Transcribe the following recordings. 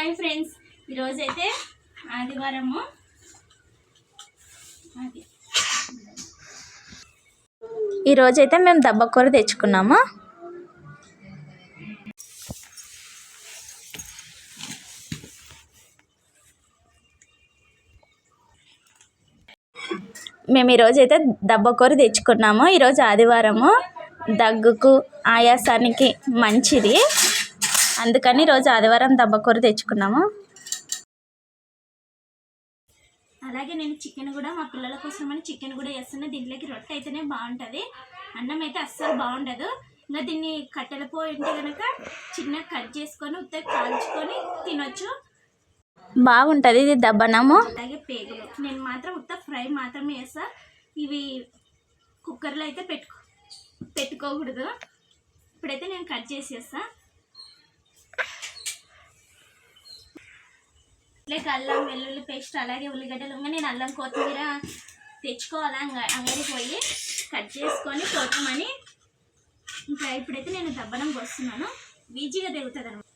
Hi friends ఈరోజైతే ఆదివారము. అది. ఈరోజైతే మేము దబ్బకూర తెచ్చుకున్నాము. మేము ఈరోజైతే దబ్బకూర తెచ్చుకున్నాము. ఈరోజు ఆదివారము. దగ్గుకు ఆయాసానికి మంచిది. అందుకని ఈరోజు ఆదివారం దబ్బకూర తెచ్చుకున్నాము. అలాగే నేను చికెన్ కూడా మా పిల్లల కోసమని చికెన్ కూడా చేస్తున్నా దీంట్లోకి రొట్టె అయితేనే బాగుంటుంది. అన్నం అయితే అస్సలు బాగుండదు. ఇంకా దీన్ని కట్టెల పోయి ఉంటే కనుక చిన్నగా కట్ చేసుకొని ఉత్తగా కాల్చుకొని తినొచ్చు. బాగుంటుంది ఇది దబ్బనము. అలాగే పేగులు. నేను మాత్రం ఉత్త ఫ్రై మాత్రమే చేస్తా ఇవి కుక్కర్లో అయితే పెట్టుకో పెట్టుకోకూడదు. ఇప్పుడైతే నేను కట్ చేసేస్తా లేక అల్లం వెల్లుల్లి పేస్ట్ అలాగే ఉల్లిగడ్డలు. ఇంకా నేను అల్లం కొత్తిమీర తెచ్చుకోవాలా? అంగడికి పోయి కట్ చేసుకొని కొట్టమని ఇంకా ఇప్పుడైతే నేను దబ్బనం పోస్తున్నాను. ఈజీగా తెగుతుంది అనమాట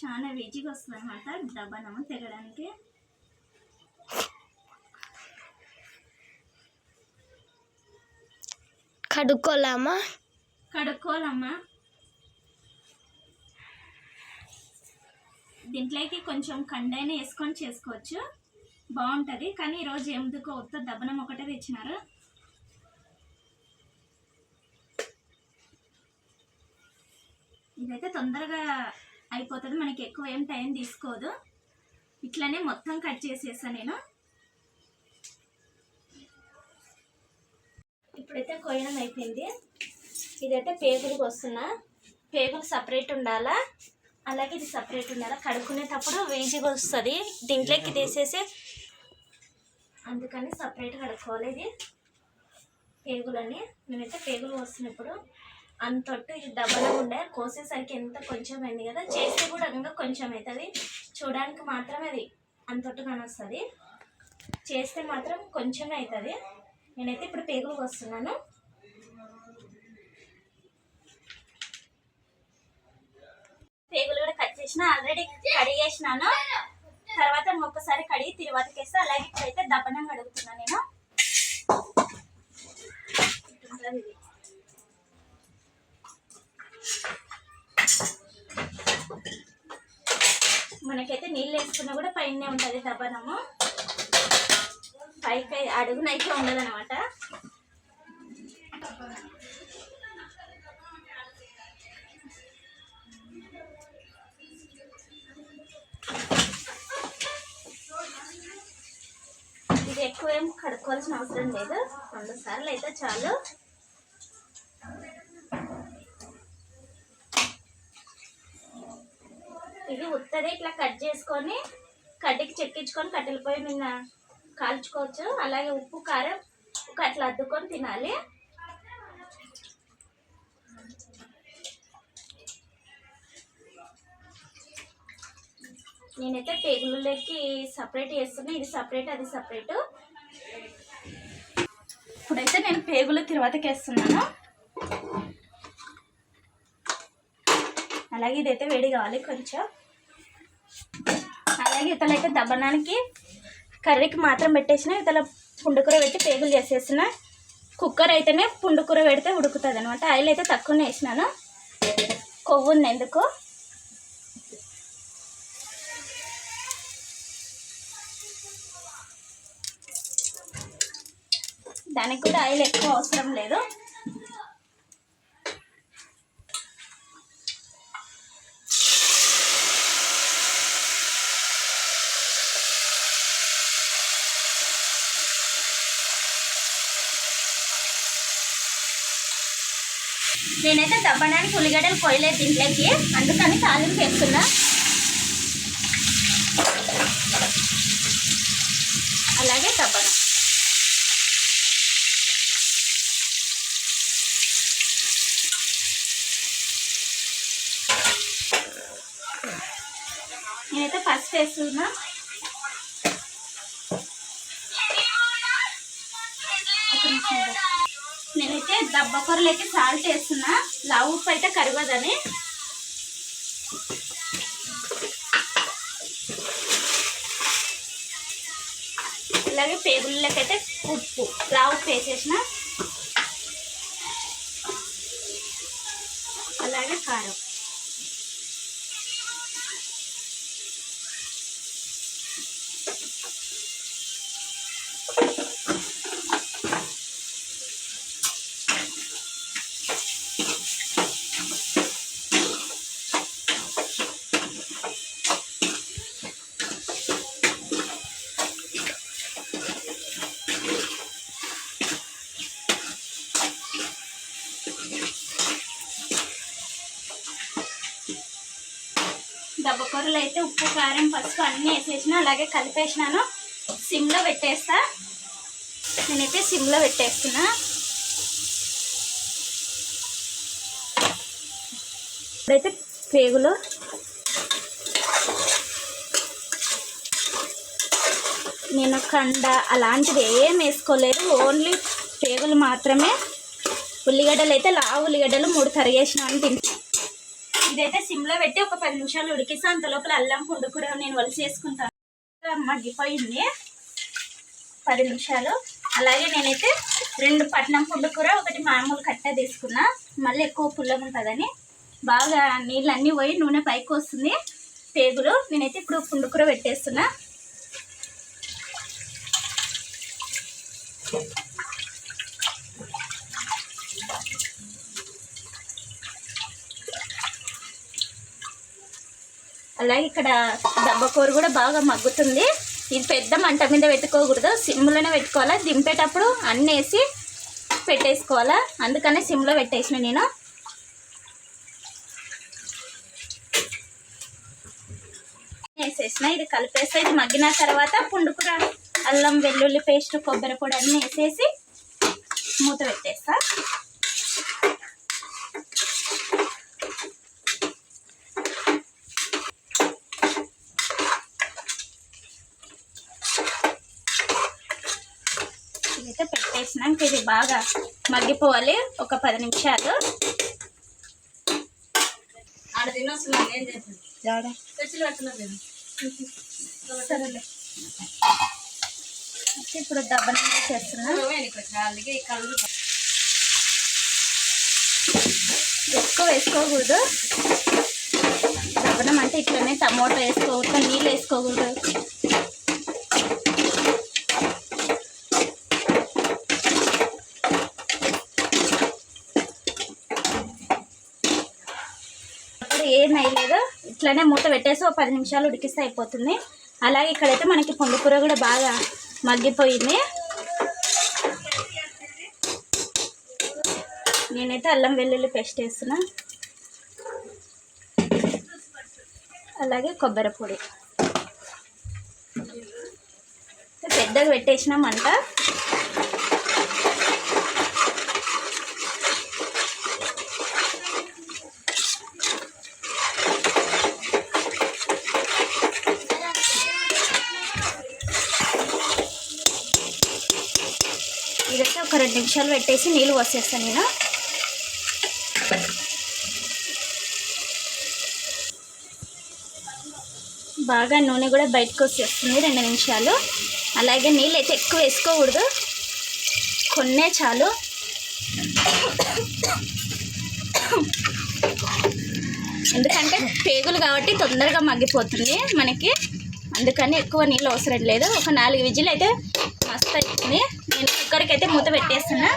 చాలా ఈజీగా వస్తుంది అనమాట దబ్బనము తెగడానికి కడుక్కోలామా కడుక్కోవాలమ్మా. దీంట్లోకి కొంచెం కండైన వేసుకొని చేసుకోవచ్చు. బాగుంటుంది. కానీ ఈరోజు ఎందుకో ఉత్త దబ్బనం ఒకటే తెచ్చినారు. ఇదైతే తొందరగా అయిపోతుంది. మనకి ఎక్కువ ఏం టైం తీసుకోదు. ఇట్లనే మొత్తం కట్ చేసేసాను నేను. ఇప్పుడైతే కోయడం అయిపోయింది. ఇదైతే పేగులకు వస్తున్నా. పేగులు సపరేట్ ఉండాలా? అలాగే ఇది సపరేట్ ఉండాలా? కడుక్కునేటప్పుడు వేజిగా వస్తుంది. దీంట్లోకి తీసేసి అందుకని సపరేట్ కడుక్కోవాలి ఇది. పేగులని మేమైతే పేగులు వస్తున్నప్పుడు అంతొట్టు ఇది డబ్బలో ఉండే కోసేసరికి ఎంత కొంచెం అయింది కదా చేస్తే కూడా ఇంకా కొంచెం అవుతుంది చూడడానికి మాత్రం అది అంతొట్టు కానొస్తుంది. చేస్తే మాత్రం కొంచెం అవుతుంది నేనైతే ఇప్పుడు పేగులు వస్తున్నాను పేగులు కూడా కట్ చేసిన ఆల్రెడీ కడిగేసినాను. తర్వాత ఒక్కసారి కడిగి తిరువాతకి వేస్తే అలాగే ఇప్పుడైతే దబ్బనం కడుగుతున్నాను నేను ఇట్లుంటది ఇది. మనకైతే నీళ్ళు వేసుకున్నా కూడా పైనే ఉంటుంది దబ్బనము పైకి అడుగునైతే ఉండదనమాట ఇది ఎక్కువ ఏం కడుక్కోవాల్సిన అవసరం లేదు. రెండు సార్లు అయితే చాలు. ఉత్తదే ఇట్లా కట్ చేసుకొని కడ్డీకి చెక్కించుకొని కట్టెల పొయ్యి మీద కాల్చుకోవచ్చు. అలాగే ఉప్పు కారం ఒక అట్లా అద్దుకొని తినాలి. నేనైతే పేగులకి సపరేట్ చేస్తున్నా. ఇది సపరేట్ అది సపరేట్. ఇప్పుడైతే నేను పేగులు తిరువాతకి వేస్తున్నాను. అలాగే ఇదైతే వేడి కావాలి కొంచెం. అలాగే ఇతలైతే దబ్బనానికి కర్రీకి మాత్రం పెట్టేసిన ఇతల పుండుకూర పెట్టి పేగులు చేసేసిన కుక్కర్ అయితేనే పుండుకూర పెడితే ఉడుకుతుంది అనమాట ఆయిల్ అయితే తక్కువనే వేసినాను. కొవ్వు ఉంది ఎందుకు? దానికి కూడా ఆయిల్ ఎక్కువ అవసరం లేదు. నేనైతే దబ్బడానికి ఉల్లిగడ్డలు కొయ్యలేదు దీంట్లోకి అందుకని తాలింపు చేస్తున్నా అలాగే దబ్బనం. నేనైతే ఫస్ట్ వేస్తున్నా. దబ్బకూరలోకి సాల్ట్ వేస్తున్నా లావు ఉప్పు అయితే కరగదని. అలాగే పేగులకైతే ఉప్పు లావు ఉప్పు వేసేసిన. అలాగే కారం. దెబ్బకూరలు అయితే ఉప్పు కారం పసుపు అన్నీ వేసేసిన అలాగే కలిపేసినాను. సిమ్లో పెట్టేస్తా. నేనైతే సిమ్లో పెట్టేస్తున్నా. ఇప్పుడైతే పేగులు నేను కండ అలాంటిది ఏం వేసుకోలేదు. ఓన్లీ పేగులు మాత్రమే. ఉల్లిగడ్డలు అయితే లా ఉల్లిగడ్డలు మూడు తరిగేసినాను తింటాను ఇదైతే సిమ్లో పెట్టి ఒక పది నిమిషాలు ఉడికిస్తే అంత లోపల అల్లం పుండు కూడా నేను వలసి వేసుకుంటాను మగ్గిపోయింది. పది నిమిషాలు. అలాగే నేనైతే రెండు పట్నం పుండు కూర ఒకటి మామూలు కట్ట తీసుకున్నా. మళ్ళీ ఎక్కువ పుల్లగా ఉంటుందని. బాగా నీళ్ళన్నీ పోయి నూనె పైకి వస్తుంది. పేగులు. నేనైతే ఇప్పుడు పుండు కూర పెట్టేస్తున్నా. అలాగే ఇక్కడ దెబ్బకూర కూడా బాగా మగ్గుతుంది. ఇది పెద్ద మంట మీద పెట్టుకోకూడదు. సిమ్లోనే పెట్టుకోవాలా? దింపేటప్పుడు అన్నీ వేసి పెట్టేసుకోవాలా? అందుకనే సిమ్లో పెట్టేసిన నేను. వేసేసిన ఇది కలిపేస్తే. ఇది మగ్గిన తర్వాత పుండుకూర అల్లం వెల్లుల్లి పేస్ట్ కొబ్బరి పొడి అన్నీ వేసేసి మూత పెట్టేస్తా. ఇదైతే పెట్టేసినాక ఇది బాగా మగ్గిపోవాలి. ఒక పది నిమిషాలు. అయితే ఇప్పుడు దబ్బన చేస్తున్నా. ఎక్కువ వేసుకోకూడదు. దబ్బనం అంటే ఇట్లనే టమోటా వేసుకోకూడదు నీళ్ళు వేసుకోకూడదు. ఇట్లనే మూత పెట్టేసి ఒక పది నిమిషాలు ఉడికిస్తే అయిపోతుంది. అలాగే ఇక్కడైతే మనకి పుండుకూర కూడా బాగా మగ్గిపోయింది. నేనైతే అల్లం వెల్లుల్లి పేస్ట్ వేస్తున్నా. అలాగే కొబ్బరి పొడి. పెద్దగా పెట్టేసినామంట అంట ఇదైతే ఒక రెండు నిమిషాలు పెట్టేసి నీళ్ళు పోసేస్తాను నేను. బాగా నూనె కూడా బయటకు వచ్చేస్తుంది రెండు నిమిషాలు. అలాగే నీళ్ళు అయితే ఎక్కువ వేసుకోకూడదు. కొన్నే చాలు. ఎందుకంటే పేగులు కాబట్టి తొందరగా మగ్గిపోతుంది మనకి. అందుకని ఎక్కువ నీళ్ళు అవసరం లేదు. ఒక నాలుగు విజిల్ అయితే మస్తు అవుతుంది నేను కుక్కర్కి అయితే మూత పెట్టేస్తున్నా.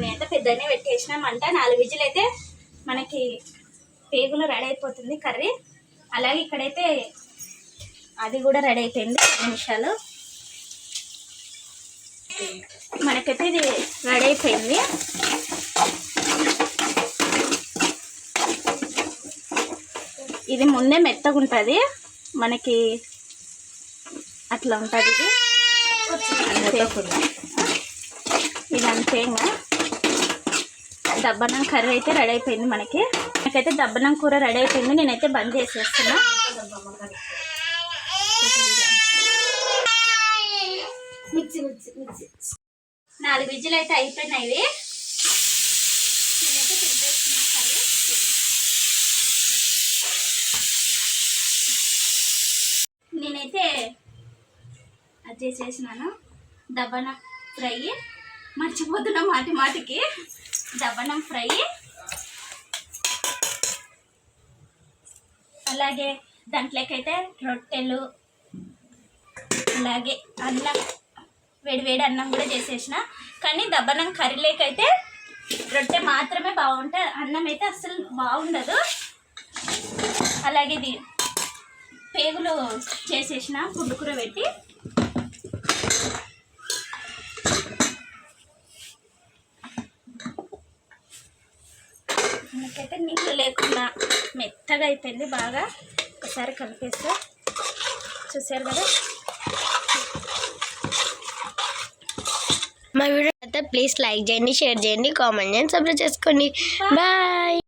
నేనైతే పెద్దనే పెట్టేసినామంట నాలుగు విజులు అయితే మనకి పేగులు రెడీ అయిపోతుంది కర్రీ. అలాగే ఇక్కడైతే అది కూడా రెడీ అయిపోయింది. పది నిమిషాలు. మనకైతే ఇది రెడీ అయిపోయింది. ఇది ముందే మెత్తగా ఉంటుంది. మనకి అట్లా ఉంటుంది ఇది. ఇది అంతే ఇంకా. దబ్బనం కర్రీ అయితే రెడీ అయిపోయింది మనకి. నాకైతే దబ్బనం కూర రెడీ అయిపోయింది. నేనైతే బంద్ చేసేస్తున్నా. నాలుగు విజులు అయితే అయిపోయినాయి. నేనైతే తిరిగేస్తున్నా నేనైతే అది చేసినాను దబ్బనం ఫ్రై. మర్చిపోతున్నా మాటి మాటికి దబ్బనం ఫ్రై. అలాగే దాంట్లోకైతే రొట్టెలు అలాగే అన్నం. వేడి వేడి అన్నం కూడా చేసేసిన. కానీ దబ్బనం కర్రీ లేకైతే రొట్టె మాత్రమే బాగుంటుంది అన్నం అయితే అస్సలు బాగుండదు. అలాగే ఇది పేగులు చేసేసిన పుండుకూర పెట్టి. మనకైతే నీళ్ళు లేకుండా మెత్తగా అయిపోయింది బాగా. ఒకసారి కలిపేస్తా చూసారు కదా? మా వీడియో అయితే ప్లీజ్ లైక్ చేయండి షేర్ చేయండి కామెంట్ చేయండి సబ్స్క్రైబ్ చేసుకోండి. బాయ్